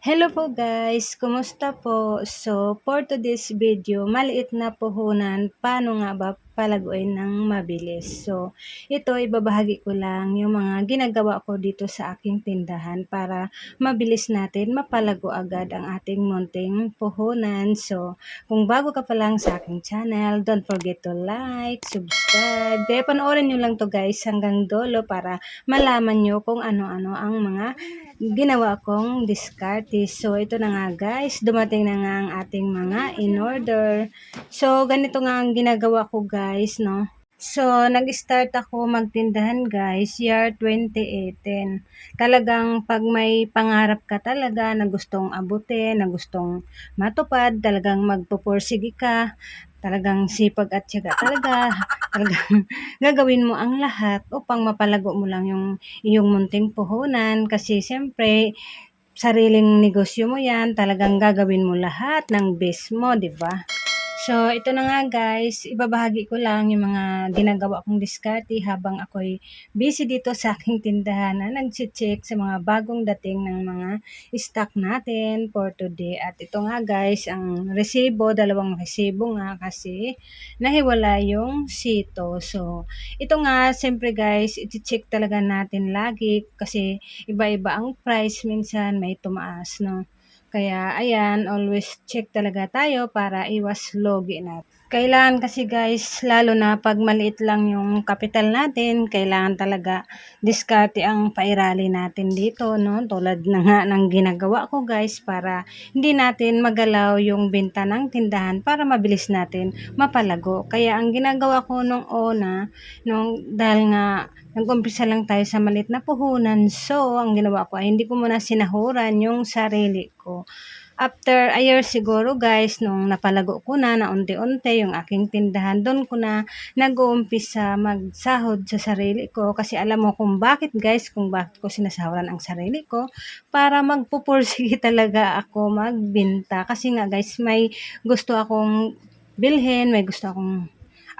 Hello po guys, kumusta po? So, for today's video, maliit na puhunan, paano nga ba palaguin ng mabilis? So, ito ibabahagi ko lang yung mga ginagawa ko dito sa aking tindahan para mabilis natin mapalago agad ang ating munting puhunan. So, kung bago ka pa lang sa aking channel, don't forget to like, subscribe. Kaya panoorin nyo lang to guys hanggang dolo para malaman nyo kung ano-ano ang mga ginawa kong diskarte. So, ito na nga guys, dumating na nga ang ating mga in-order. So, ganito nga ang ginagawa ko guys, no? So, nag-start ako magtindahan guys, year 2018. Talagang pag may pangarap ka talaga na gustong abutin, na gustong matupad, talagang magpupursige ka, talagang sipag at syaga talaga, talagang gagawin mo ang lahat upang mapalago mo lang yung iyong munting puhunan kasi siyempre sariling negosyo mo yan, talagang gagawin mo lahat ng best mo, di ba? So, ito na nga guys, ibabahagi ko lang yung mga ginagawa kong diskarte habang ako'y busy dito sa aking tindahan na nag-check sa mga bagong dating ng mga stock natin for today. At ito nga guys, ang resibo, dalawang resibo nga kasi nahiwala yung sito. So, ito nga, siyempre guys, iti-check talaga natin lagi kasi iba-iba ang price minsan, may tumaas, no? Kaya ayan, always check talaga tayo para iwas logi natin. Kailangan kasi guys, lalo na pag maliit lang yung kapital natin, kailangan talaga diskarte ang pairali natin dito, no? Tulad na nga ng ginagawa ko guys para hindi natin magalaw yung benta ng tindahan para mabilis natin mapalago. Kaya ang ginagawa ko nung una, nung dahil nga nag-umpisa lang tayo sa maliit na puhunan, so ang ginawa ko ay hindi ko muna sinahuran yung sarili ko after a year siguro guys, nung napalago ko na na unti-unti yung aking tindahan, doon ko na nag-uumpisa magsahod sa sarili ko. Kasi alam mo kung bakit guys, kung bakit ko sinasahuran ang sarili ko para magpupursige talaga ako magbenta kasi nga guys, may gusto akong bilhin, may gusto akong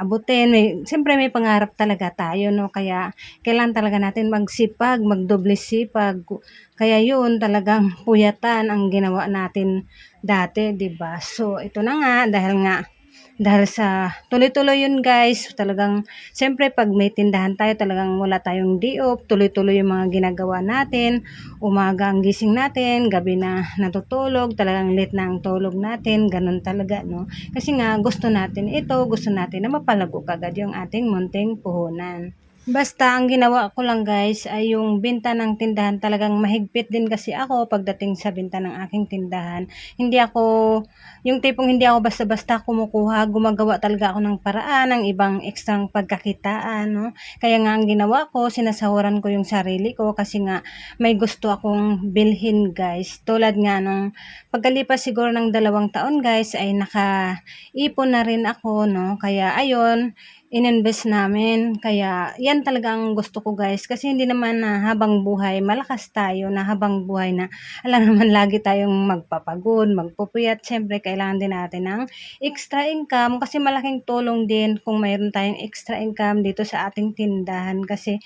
abutin. May, siyempre may pangarap talaga tayo, no? Kaya kailangan talaga natin magsipag, magdoble sipag. Kaya yun talagang puyatan ang ginawa natin dati, 'di ba? So ito na nga dahil nga dahil sa tuloy-tuloy yun guys, talagang siyempre pag may tindahan tayo talagang wala tayong off, tuloy-tuloy yung mga ginagawa natin, umaga ang gising natin, gabi na natutulog, talagang late na ang tulog natin, ganun talaga no. Kasi nga gusto natin ito, gusto natin na mapalago kagad yung ating munting puhunan. Basta ang ginawa ko lang guys ay yung benta ng tindahan talagang mahigpit din kasi ako pagdating sa benta ng aking tindahan. Hindi ako, yung tipong hindi ako basta-basta kumukuha, gumagawa talaga ako ng paraan, ng ibang ekstrang pagkakitaan, no? Kaya nga ang ginawa ko, sinasahuran ko yung sarili ko kasi nga may gusto akong bilhin guys. Tulad nga nung pagkalipas siguro ng dalawang taon guys ay nakaipon na rin ako, no? Kaya ayun, ininvest namin. Kaya yan talaga ang gusto ko guys. Kasi hindi naman na habang buhay, malakas tayo na habang buhay na alam naman lagi tayong magpapagod, magpupuyat. Siyempre, kailangan din natin ng extra income kasi malaking tulong din kung mayroon tayong extra income dito sa ating tindahan. Kasi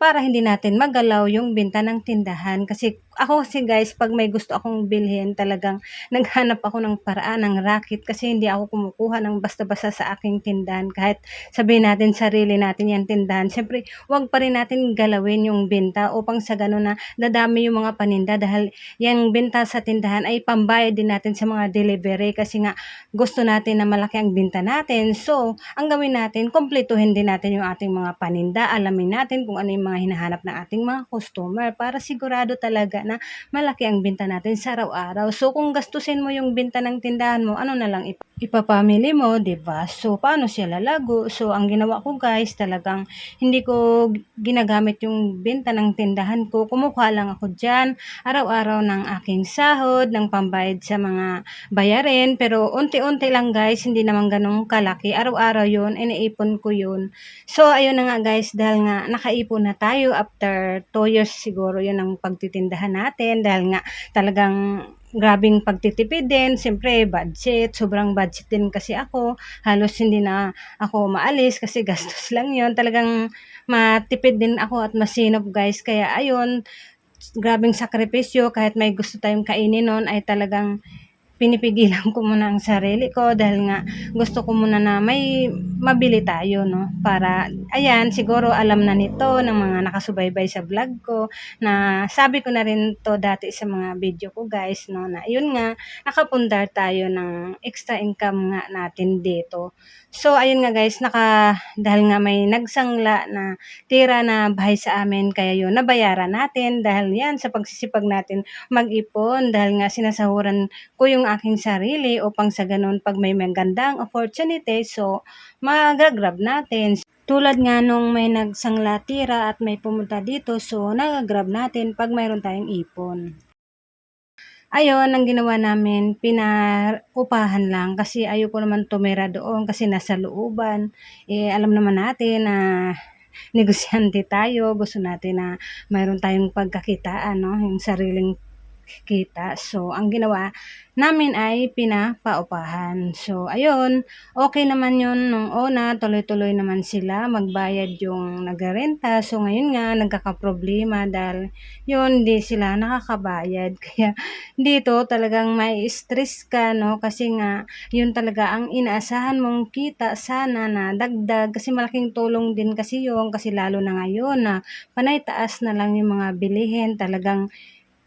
para hindi natin magalaw yung benta ng tindahan. Kasi ako kasi guys, pag may gusto akong bilhin, talagang naghanap ako ng paraan ng racket kasi hindi ako kumukuha ng basta-basta sa aking tindahan. Kahit sabihin natin sarili natin yan tindahan. Siyempre, wag pa rin natin galawin yung benta upang sa ganun na dadami yung mga paninda dahil yung benta sa tindahan ay pambayad din natin sa mga delivery kasi nga gusto natin na malaki ang benta natin. So, ang gawin natin, kompletuhin din natin yung ating mga paninda. Alamin natin kung ano yung mga hinahanap ng ating mga customer para sigurado talaga na malaki ang benta natin sa araw-araw. So kung gastusin mo yung benta ng tindahan mo, ano na lang ip- ipapamili mo, ba? So paano siya lalago? So ang ginawa ko guys, talagang hindi ko ginagamit yung benta ng tindahan ko. Kumukuha lang ako diyan araw-araw ng aking sahod, ng pambayad sa mga bayarin, pero unti-unti lang guys, hindi naman ganong kalaki. Araw-araw 'yun, iniipon ko 'yun. So ayun na nga guys, dahil nga nakaipon na tayo after 2 years siguro 'yun ang pagtitindahan natin dahil nga talagang grabing pagtitipid din. Siyempre, budget. Sobrang budget din kasi ako. Halos hindi na ako maalis kasi gastos lang yon Talagang matipid din ako at masinop guys. Kaya ayun, grabeng sakripisyo kahit may gusto tayong kainin nun ay talagang pinipigilan ko muna ang sarili ko dahil nga gusto ko muna na may mabili tayo, no? Para, ayan, siguro alam na nito ng mga nakasubaybay sa vlog ko na sabi ko na rin to dati sa mga video ko guys, no? Na yun nga, nakapundar tayo ng extra income nga natin dito. So, ayun nga guys, naka, dahil nga may nagsangla na tira na bahay sa amin, kaya yun, nabayaran natin dahil yan sa pagsisipag natin mag-ipon dahil nga sinasahuran ko yung aking sarili upang sa ganun pag may magandang opportunity, so mag-grab natin. Tulad nga nung may nagsangla tira at may pumunta dito, so nag-grab natin pag mayroon tayong ipon. Ayun, ang ginawa namin, pinaupahan lang kasi ayoko naman tumira doon kasi nasa looban. Eh, alam naman natin na negosyante tayo, gusto natin na mayroon tayong pagkakitaan, no? yung sariling kita. So, ang ginawa namin ay pinapaupahan. So, ayun, okay naman yun nung una, tuloy-tuloy naman sila, magbayad yung nagrenta. So, ngayon nga, nagkakaproblema dahil yun, di sila nakakabayad. Kaya, dito talagang may stress ka, no? Kasi nga, yun talaga ang inaasahan mong kita sana na dagdag. Kasi malaking tulong din kasi yun. Kasi lalo na ngayon na panay taas na lang yung mga bilihin. Talagang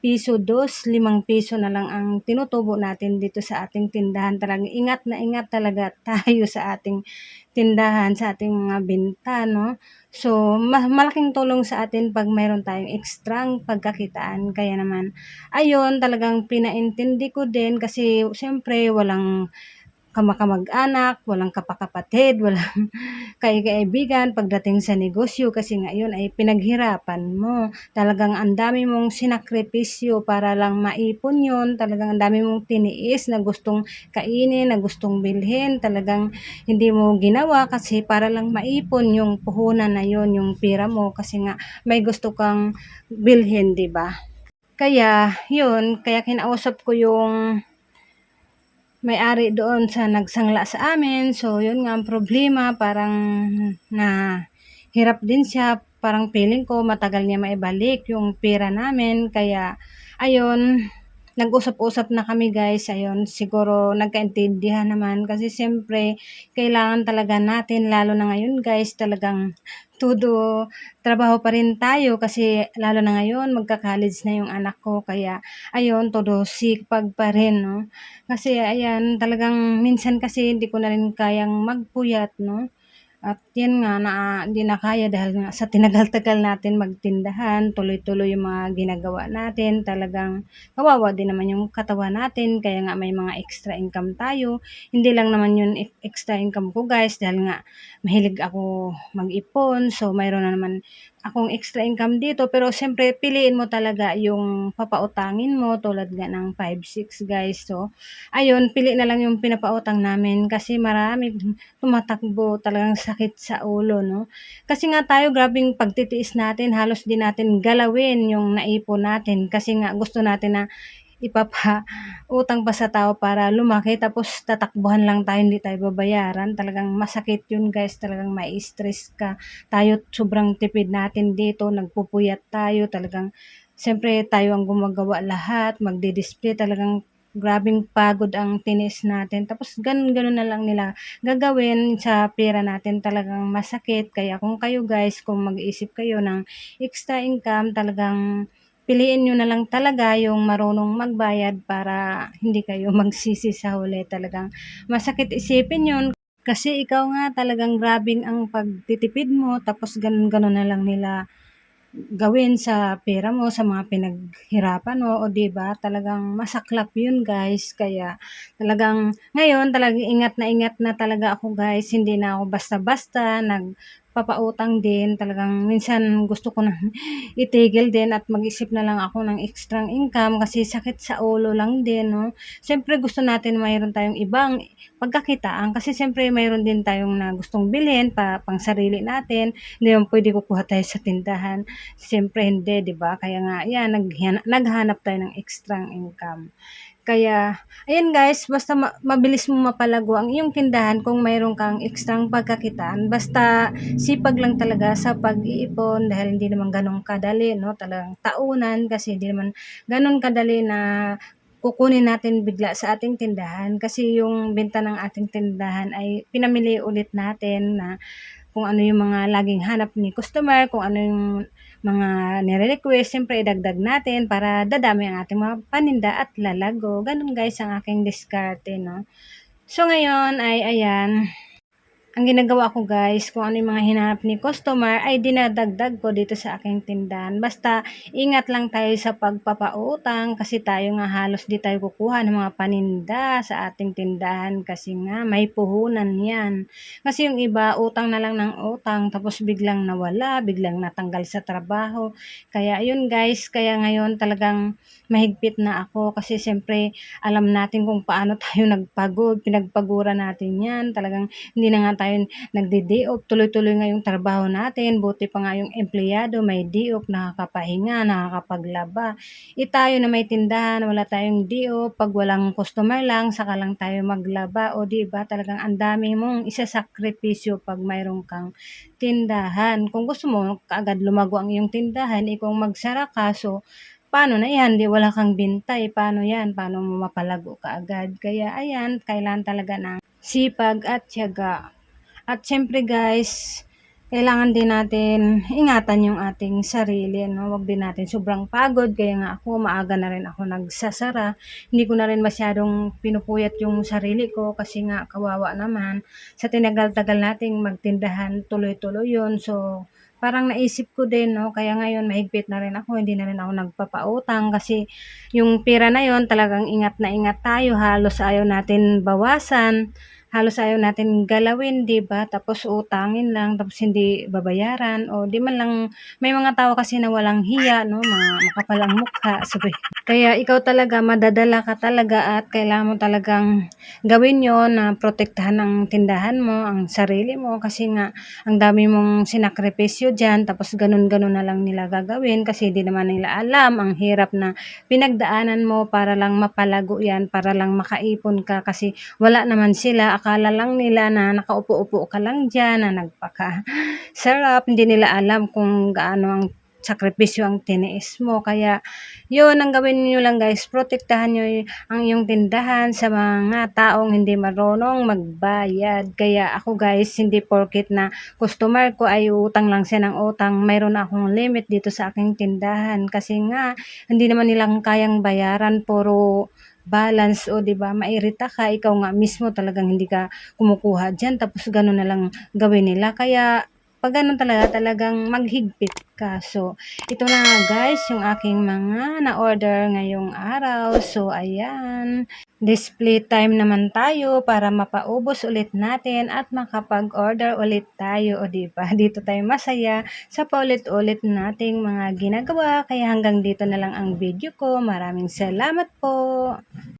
piso, dos, limang piso na lang ang tinutubo natin dito sa ating tindahan. Talagang ingat na ingat talaga tayo sa ating tindahan, sa ating mga binta, no? So, ma- malaking tulong sa atin pag mayroon tayong ekstrang pagkakitaan. Kaya naman, ayun, talagang pinaintindi ko din kasi siyempre walang kamakamag-anak, walang kapakapatid, walang kaibigan pagdating sa negosyo kasi nga yun ay pinaghirapan mo. Talagang ang dami mong sinakripisyo para lang maipon yun. Talagang ang dami mong tiniis na gustong kainin, na gustong bilhin. Talagang hindi mo ginawa kasi para lang maipon yung puhunan na yun, yung pira mo kasi nga may gusto kang bilhin, di ba? Kaya, yun, kaya kinausap ko yung may-ari doon sa nagsangla sa amin. So, yun nga ang problema. Parang na hirap din siya. Parang feeling ko matagal niya maibalik yung pera namin. Kaya, ayun, nag-usap-usap na kami guys. Ayun, siguro nagkaintindihan naman. Kasi siyempre, kailangan talaga natin, lalo na ngayon guys, talagang todo trabaho pa rin tayo kasi lalo na ngayon magka-college na yung anak ko kaya ayun todo sipag pa rin no kasi ayan talagang minsan kasi hindi ko na rin kayang magpuyat no at yan nga na hindi na kaya dahil nga sa tinagal-tagal natin magtindahan, tuloy-tuloy yung mga ginagawa natin, talagang kawawa din naman yung katawan natin, kaya nga may mga extra income tayo. Hindi lang naman yun e- extra income ko guys, dahil nga mahilig ako mag-ipon, so mayroon na naman akong extra income dito. Pero siyempre, piliin mo talaga yung papautangin mo tulad nga ng 5-6 guys. So, ayun, pili na lang yung pinapautang namin kasi marami tumatakbo talagang sakit sa ulo, no? Kasi nga tayo, grabing pagtitiis natin, halos di natin galawin yung naipon natin kasi nga gusto natin na ipapa-utang pa sa tao para lumaki tapos tatakbuhan lang tayo, hindi tayo babayaran. Talagang masakit yun guys, talagang may stress ka. Tayo sobrang tipid natin dito, nagpupuyat tayo, talagang siyempre tayo ang gumagawa lahat, magdi-display, talagang grabing pagod ang tinis natin. Tapos ganun-ganun na lang nila gagawin sa pera natin talagang masakit. Kaya kung kayo guys, kung mag-isip kayo ng extra income, talagang piliin nyo na lang talaga yung marunong magbayad para hindi kayo magsisi sa huli. Talagang masakit isipin yun kasi ikaw nga talagang grabing ang pagtitipid mo tapos ganun-ganun na lang nila gawin sa pera mo, sa mga pinaghirapan mo, o 'di ba? Talagang masaklap 'yun, guys. Kaya talagang ngayon talagang ingat na ingat na talaga ako, guys. Hindi na ako basta-basta nag papautang din. Talagang minsan gusto ko na itigil din at mag-isip na lang ako ng extra income kasi sakit sa ulo lang din, no? Siyempre gusto natin mayroon tayong ibang pagkakitaan kasi siyempre mayroon din tayong na gustong bilhin pa pang sarili natin. Hindi naman pwede kukuha tayo sa tindahan. Siyempre hindi, di ba? Kaya nga, yan, naghanap tayo ng extra income. Kaya, ayan guys, basta ma- mabilis mo mapalago ang iyong tindahan kung mayroon kang ekstrang pagkakitaan. Basta sipag lang talaga sa pag-iipon dahil hindi naman ganun kadali, no? Talagang taunan kasi hindi naman ganun kadali na kukunin natin bigla sa ating tindahan kasi yung benta ng ating tindahan ay pinamili ulit natin na kung ano yung mga laging hanap ni customer, kung ano yung mga nire-request, siyempre idagdag natin para dadami ang ating mga paninda at lalago. Ganun guys ang aking diskarte, no? So ngayon ay ayan, ang ginagawa ko guys, kung ano yung mga hinanap ni customer ay dinadagdag ko dito sa aking tindahan. Basta ingat lang tayo sa pagpapautang kasi tayo nga halos di tayo kukuha ng mga paninda sa ating tindahan kasi nga may puhunan yan. Kasi yung iba utang na lang ng utang tapos biglang nawala, biglang natanggal sa trabaho. Kaya yun guys, kaya ngayon talagang mahigpit na ako kasi siyempre alam natin kung paano tayo nagpagod, pinagpagura natin yan. Talagang hindi na nga tayo nagde-day tuloy-tuloy nga yung trabaho natin, buti pa nga yung empleyado may day nakakapahinga, nakakapaglaba. E tayo na may tindahan, wala tayong day pag walang customer lang, saka lang tayo maglaba. O di ba talagang ang dami mong isasakripisyo pag mayroon kang tindahan. Kung gusto mo kaagad lumago ang iyong tindahan, ikaw magsara ka, so paano na yan? Di wala kang bintay. Paano yan? Paano mo mapalago ka agad? Kaya ayan, kailangan talaga ng sipag at tiyaga. At syempre guys, kailangan din natin ingatan yung ating sarili, no? Huwag din natin sobrang pagod. Kaya nga ako, maaga na rin ako nagsasara. Hindi ko na rin masyadong pinupuyat yung sarili ko kasi nga kawawa naman. Sa tinagal-tagal nating magtindahan, tuloy-tuloy yun. So, parang naisip ko din, no? Kaya ngayon, mahigpit na rin ako. Hindi na rin ako nagpapautang kasi yung pera na yon talagang ingat na ingat tayo. Halos ayaw natin bawasan halos ayaw natin galawin, 'di ba? Tapos utangin lang, tapos hindi babayaran o 'di man lang may mga tao kasi na walang hiya, no? Mga makapal ang mukha, sabi. Kaya ikaw talaga madadala ka talaga at kailangan mo talagang gawin 'yon na protektahan ang tindahan mo, ang sarili mo kasi nga ang dami mong sinakripisyo diyan tapos ganun-ganun na lang nila gagawin kasi hindi naman nila alam ang hirap na pinagdaanan mo para lang mapalago 'yan, para lang makaipon ka kasi wala naman sila akala lang nila na nakaupo-upo ka lang diyan, na nagpaka-sarap, hindi nila alam kung gaano ang sakripisyo ang tiniis mo. Kaya, yun, ang gawin niyo lang guys, protektahan niyo ang iyong tindahan sa mga taong hindi marunong magbayad. Kaya ako guys, hindi porkit na customer ko ay utang lang siya ng utang, mayroon akong limit dito sa aking tindahan. Kasi nga, hindi naman nilang kayang bayaran, puro balance o 'di ba? Mairita ka ikaw nga mismo talagang hindi ka kumukuha diyan tapos gano'n na lang gawin nila. Kaya pag gano'n talaga talagang maghigpit ka. So, ito na guys yung aking mga na-order ngayong araw. So, ayan. Display time naman tayo para mapaubos ulit natin at makapag-order ulit tayo. O diba? Dito tayo masaya sa paulit-ulit nating mga ginagawa. Kaya hanggang dito na lang ang video ko. Maraming salamat po.